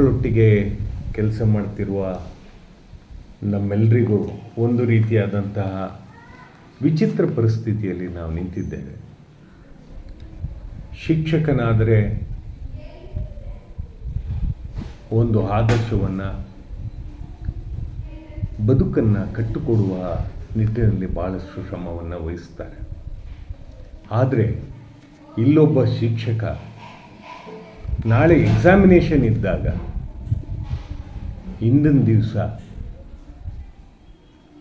ಮಕ್ಕಳೊಟ್ಟಿಗೆ ಕೆಲಸ ಮಾಡ್ತಿರುವ ನಮ್ಮೆಲ್ಲರಿಗೂ ಒಂದು ರೀತಿಯಾದಂತಹ ವಿಚಿತ್ರ ಪರಿಸ್ಥಿತಿಯಲ್ಲಿ ನಾವು ನಿಂತಿದ್ದೇವೆ. ಶಿಕ್ಷಕನಾದರೆ ಒಂದು ಆದರ್ಶವನ್ನು, ಬದುಕನ್ನು ಕಟ್ಟಿಕೊಡುವ ನಿಟ್ಟಿನಲ್ಲಿ ಭಾಳಷ್ಟು ಶ್ರಮವನ್ನು ವಹಿಸ್ತಾರೆ. ಆದರೆ ಇಲ್ಲೊಬ್ಬ ಶಿಕ್ಷಕ ನಾಳೆ ಎಕ್ಸಾಮಿನೇಷನ್ ಇದ್ದಾಗ, ಹಿಂದಿನ ದಿವಸ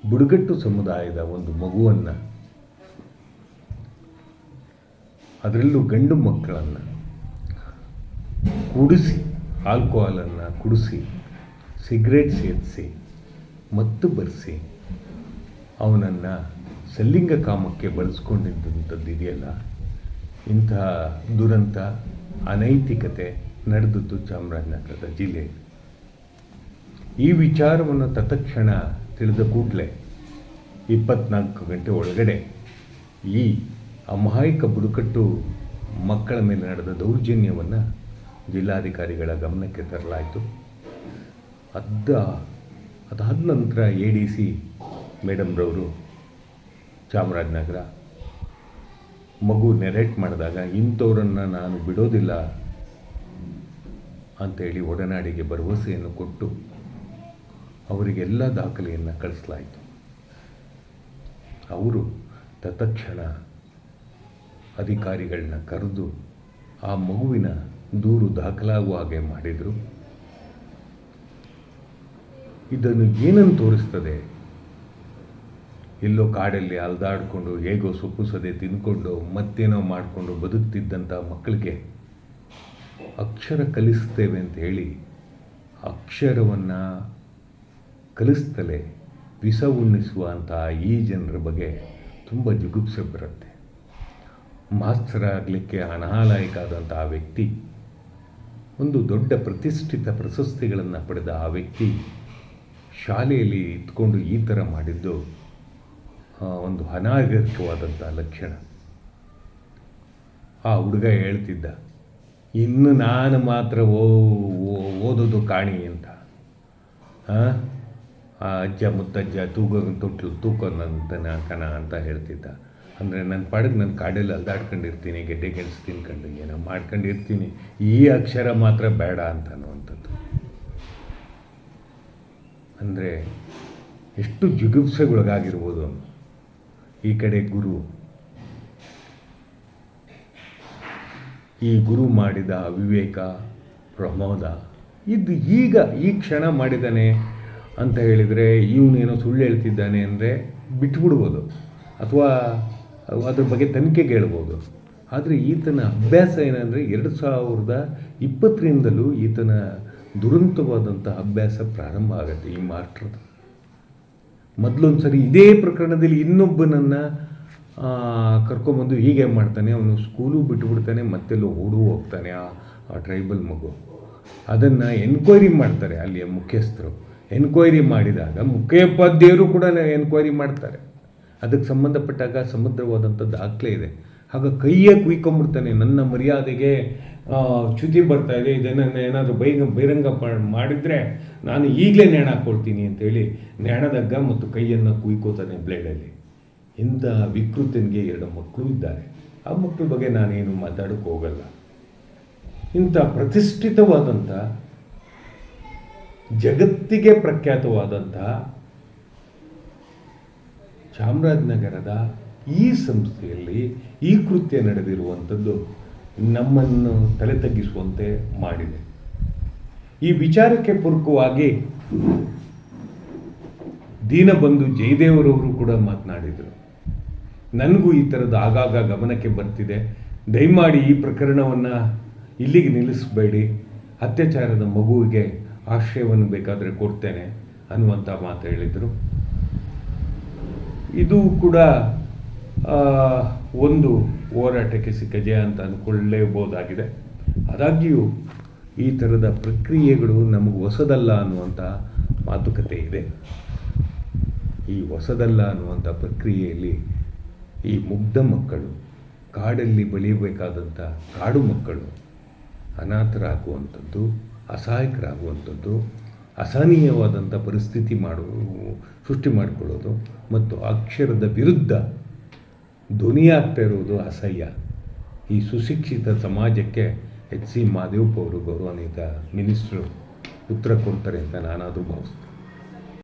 ಬುಡಗಟ್ಟು ಸಮುದಾಯದ ಒಂದು ಮಗುವನ್ನು, ಅದರಲ್ಲೂ ಗಂಡು ಮಕ್ಕಳನ್ನು ಕುಡಿಸಿ ಆಲ್ಕೋಹಾಲನ್ನು ಕುಡಿಸಿ ಸಿಗರೇಟ್ ಸೇರಿಸಿ ಮತ್ತು ಬರೆಸಿ, ಅವನನ್ನು ಸಲ್ಲಿಂಗ ಕಾಮಕ್ಕೆ ಬಳಸ್ಕೊಂಡಿದ್ದಂಥದ್ದು ಇದೆಯಲ್ಲ ಇಂತಹ ದುರಂತ ಅನೈತಿಕತೆ ನಡೆದದ್ದು ಚಾಮರಾಜನಗರದ ಜಿಲ್ಲೆಯಲ್ಲಿ ಈ ವಿಚಾರವನ್ನು ತತ್ಕ್ಷಣ ತಿಳಿದ ಕೂಡಲೇ ಇಪ್ಪತ್ನಾಲ್ಕು ಗಂಟೆ ಒಳಗಡೆ ಈ ಅಮಾಯಕ ಬುಡಕಟ್ಟು ಮಕ್ಕಳ ಮೇಲೆ ನಡೆದ ದೌರ್ಜನ್ಯವನ್ನು ಜಿಲ್ಲಾಧಿಕಾರಿಗಳ ಗಮನಕ್ಕೆ ತರಲಾಯಿತು. ಅದ ಅದಾದ ನಂತರ ಎ ಡಿ ಸಿ ಮೇಡಮ್ರವರು ಚಾಮರಾಜನಗರ ಮಗು ನೆರೆಟ್ ಮಾಡಿದಾಗ ಇಂಥವ್ರನ್ನು ನಾನು ಬಿಡೋದಿಲ್ಲ ಅಂತೇಳಿ ಒಡನಾಡಿಗೆ ಭರವಸೆಯನ್ನು ಕೊಟ್ಟು ಅವರಿಗೆಲ್ಲ ದಾಖಲೆಯನ್ನು ಕಳಿಸಲಾಯಿತು. ಅವರು ತತ್ಕ್ಷಣ ಅಧಿಕಾರಿಗಳನ್ನ ಕರೆದು ಆ ಮಗುವಿನ ದೂರು ದಾಖಲಾಗುವ ಹಾಗೆ ಮಾಡಿದರು. ಇದನ್ನು ಏನನ್ನು ತೋರಿಸ್ತದೆ? ಎಲ್ಲೋ ಕಾಡಲ್ಲಿ ಅಲ್ದಾಡಿಕೊಂಡು ಹೇಗೋ ಸೊಪ್ಪು ಸದೆ ತಿಂದ್ಕೊಂಡು ಮತ್ತೇನೋ ಮಾಡಿಕೊಂಡು ಬದುಕ್ತಿದ್ದಂಥ ಮಕ್ಕಳಿಗೆ ಅಕ್ಷರ ಕಲಿಸ್ತೇವೆ ಅಂತ ಹೇಳಿ ಅಕ್ಷರವನ್ನು ಕಲಿಸ್ತಲೇ ವಿಷ ಉಣ್ಣಿಸುವಂಥ ಈ ಜನರ ಬಗ್ಗೆ ತುಂಬ ಜುಗುಪ್ಸೆ ಬರುತ್ತೆ. ಮಾಸ್ತರ ಆಗಲಿಕ್ಕೆ ಅನಾಲಾಯಕಾದಂಥ ಆ ವ್ಯಕ್ತಿ, ಒಂದು ದೊಡ್ಡ ಪ್ರತಿಷ್ಠಿತ ಪ್ರಶಸ್ತಿಗಳನ್ನು ಪಡೆದ ಆ ವ್ಯಕ್ತಿ ಶಾಲೆಯಲ್ಲಿ ಇದ್ಕೊಂಡು ಈ ಥರ ಮಾಡಿದ್ದು ಒಂದು ಅನಾಗರಿಕವಾದಂಥ ಲಕ್ಷಣ. ಆ ಹುಡುಗ ಹೇಳ್ತಿದ್ದ, ಇನ್ನು ನಾನು ಮಾತ್ರ ಓ ಓದೋದು ಕಾಣಿ ಅಂತ. ಆ? ಆ ಅಜ್ಜ ಮುತ್ತಜ್ಜ ತೂಕ, ತೊಟ್ಟು, ತೂಕ ನನ್ನ ಕಣ ಅಂತ ಹೇಳ್ತಿದ್ದ. ಅಂದರೆ ನನ್ನ ಪಾಡಿಗೆ ನನ್ನ ಕಾಡಲ್ಲಿ ಅಲ್ದಾಡ್ಕೊಂಡಿರ್ತೀನಿ, ಗೆಡ್ಡೆ ಕೆಲಸ ತಿನ್ಕೊಂಡು ಏನೋ ಮಾಡ್ಕೊಂಡಿರ್ತೀನಿ. ಈ ಅಕ್ಷರ ಮಾತ್ರ ಬೇಡ ಅಂತ ಅನ್ನುವಂಥದ್ದು ಅಂದರೆ ಎಷ್ಟು ಜಿಗುಪ್ಸೆಗೊಳಗಾಗಿರ್ಬೋದು ಅವನು. ಈ ಕಡೆ ಗುರು. ಈ ಗುರು ಮಾಡಿದ ವಿವೇಕ ಪ್ರಮೋದ. ಇದು ಈಗ ಈ ಕ್ಷಣ ಮಾಡಿದ್ದಾನೆ ಅಂತ ಹೇಳಿದರೆ ಇವನೇನೋ ಸುಳ್ಳು ಹೇಳ್ತಿದ್ದಾನೆ ಅಂದರೆ ಬಿಟ್ಬಿಡ್ಬೋದು. ಅಥವಾ ಅದ್ರ ಬಗ್ಗೆ ತನಿಖೆಗೆ ಹೇಳ್ಬೋದು ಆದರೆ ಈತನ ಅಭ್ಯಾಸ ಏನಂದರೆ ಎರಡು ಸಾವಿರದ ಇಪ್ಪತ್ತರಿಂದಲೂ ಈತನ ದುರಂತವಾದಂಥ ಅಭ್ಯಾಸ ಪ್ರಾರಂಭ ಆಗುತ್ತೆ ಈ ಮಾಸ್ಟ್ರದ್ದು ಮೊದಲೊಂದು ಸರಿ ಇದೇ ಪ್ರಕರಣದಲ್ಲಿ ಇನ್ನೊಬ್ಬನನ್ನು ಕರ್ಕೊಂಬಂದು ಹೀಗೆ ಮಾಡ್ತಾನೆ, ಅವನು ಸ್ಕೂಲು ಬಿಟ್ಟುಬಿಡ್ತಾನೆ ಮತ್ತೆಲ್ಲೋ ಓಡು ಹೋಗ್ತಾನೆ ಆ ಆ ಟ್ರೈಬಲ್ ಮಗು. ಅದನ್ನು ಎನ್ಕ್ವೈರಿ ಮಾಡ್ತಾರೆ ಅಲ್ಲಿಯ ಮುಖ್ಯಸ್ಥರು. ಎನ್ಕ್ವೈರಿ ಮಾಡಿದಾಗ ಮುಖ್ಯೋಪಾಧ್ಯಾಯರು ಕೂಡ ಎನ್ಕ್ವೈರಿ ಮಾಡ್ತಾರೆ. ಅದಕ್ಕೆ ಸಂಬಂಧಪಟ್ಟಾಗ ಸಮುದ್ರವಾದಂಥ ದಾಖಲೆ ಇದೆ. ಆಗ ಕೈಯೇ ಕುಯ್ಕೊಂಬಿಡ್ತಾನೆ ನನ್ನ ಮರ್ಯಾದೆಗೆ ಚ್ಯುತಿ ಬರ್ತಾ ಇದೆ. ಇದನ್ನು ಏನಾದರೂ ಬೈ ಬಹಿರಂಗ ಮಾಡಿದರೆ ನಾನು ಈಗಲೇ ನೇಣ ಹಾಕ್ಕೊಳ್ತೀನಿ ಅಂತೇಳಿ ನೇಣದಗ್ಗ ಮತ್ತು ಕೈಯನ್ನು ಕುಯ್ಕೋತಾನೆ ಬ್ಲೇಡಲ್ಲಿ. ಇಂಥ ವಿಕೃತನಿಗೆ ಎರಡು ಮಕ್ಕಳು ಇದ್ದಾರೆ. ಆ ಮಕ್ಕಳ ಬಗ್ಗೆ ನಾನೇನು ಮಾತಾಡೋಕ್ಕೆ ಹೋಗಲ್ಲ. ಇಂಥ ಪ್ರತಿಷ್ಠಿತವಾದಂಥ, ಜಗತ್ತಿಗೆ ಪ್ರಖ್ಯಾತವಾದಂಥ ಚಾಮರಾಜನಗರದ ಈ ಸಂಸ್ಥೆಯಲ್ಲಿ ಈ ಕೃತ್ಯ ನಡೆದಿರುವಂಥದ್ದು ನಮ್ಮನ್ನು ತಲೆ ತಗ್ಗಿಸುವಂತೆ ಮಾಡಿದೆ. ಈ ವಿಚಾರಕ್ಕೆ ಪೂರ್ವಕವಾಗಿ ದೀನಬಂಧು ಜಯದೇವರವರು ಕೂಡ ಮಾತನಾಡಿದರು. ನನಗೂ ಈ ಥರದ ಆಗಾಗ ಗಮನಕ್ಕೆ ಬರ್ತಿದೆ. ದಯಮಾಡಿ ಈ ಪ್ರಕರಣವನ್ನು ಇಲ್ಲಿಗೆ ನಿಲ್ಲಿಸಬೇಡಿ. ಅತ್ಯಾಚಾರದ ಮಗುವಿಗೆ ಆಶ್ರಯವನ್ನು ಬೇಕಾದರೆ ಕೊಡ್ತೇನೆ ಅನ್ನುವಂಥ ಮಾತು ಹೇಳಿದರು. ಇದು ಕೂಡ ಒಂದು ಹೋರಾಟಕ್ಕೆ ಸಿಕ್ಕ ಜಯ ಅಂತ ಅಂದ್ಕೊಳ್ಳೇಬೋದಾಗಿದೆ ಆದಾಗ್ಯೂ, ಈ ಥರದ ಪ್ರಕ್ರಿಯೆಗಳು ನಮಗೆ ಹೊಸದಲ್ಲ ಅನ್ನುವಂಥ ಮಾತುಕತೆ ಇದೆ. ಈ ಹೊಸದಲ್ಲ ಅನ್ನುವಂಥ ಪ್ರಕ್ರಿಯೆಯಲ್ಲಿ ಈ ಮುಗ್ಧ ಮಕ್ಕಳು, ಕಾಡಲ್ಲಿ ಬೆಳೆಯಬೇಕಾದಂಥ ಕಾಡು ಮಕ್ಕಳು, ಅನಾಥರಾಗುವಂಥದ್ದು, ಅಸಹಾಯಕರಾಗುವಂಥದ್ದು ಅಸಹನೀಯವಾದಂಥ ಪರಿಸ್ಥಿತಿ ಮಾಡು, ಸೃಷ್ಟಿ ಮಾಡಿಕೊಳ್ಳೋದು ಮತ್ತು ಅಕ್ಷರದ ವಿರುದ್ಧ ಧ್ವನಿಯಾಗ್ತಾ ಇರುವುದು ಅಸಹ್ಯ. ಈ ಸುಶಿಕ್ಷಿತ ಸಮಾಜಕ್ಕೆ ಎಚ್ ಸಿ ಮಾದೇವಪ್ಪ ಅವರು ಗೌರವಾನ್ವಿತ ಮಿನಿಸ್ಟ್ರು ಉತ್ತರ ಕೊಡ್ತಾರೆ ಅಂತ ನಾನಾದರೂ ಭಾವಿಸ್ತೀನಿ.